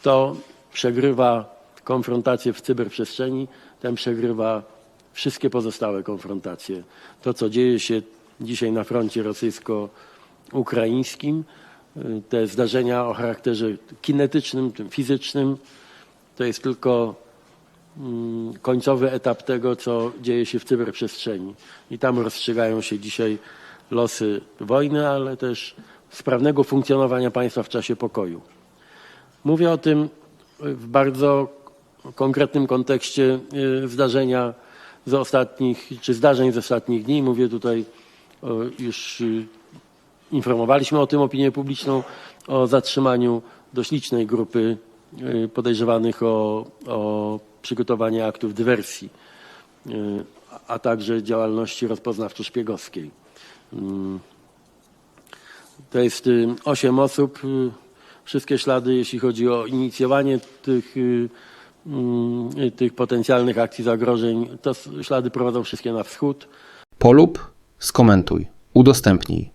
Kto przegrywa konfrontację w cyberprzestrzeni, ten przegrywa wszystkie pozostałe konfrontacje. To, co dzieje się dzisiaj na froncie rosyjsko-ukraińskim, te zdarzenia o charakterze kinetycznym, tym fizycznym, to jest tylko mm, końcowy etap tego, co dzieje się w cyberprzestrzeni. I tam rozstrzygają się dzisiaj losy wojny, ale też sprawnego funkcjonowania państwa w czasie pokoju. Mówię o tym w bardzo konkretnym kontekście y, zdarzenia z ostatnich, czy zdarzeń z ostatnich dni. Mówię tutaj, już y, informowaliśmy o tym opinię publiczną, o zatrzymaniu dość licznej grupy y, podejrzewanych o, o przygotowanie aktów dywersji, a także działalności rozpoznawczo-szpiegowskiej. Mm. To jest osiem osób. Wszystkie ślady, jeśli chodzi o inicjowanie tych, y, mm, y, tych potencjalnych akcji zagrożeń, s- ślady prowadzą wszystkie na wschód. Polub, skomentuj, udostępnij.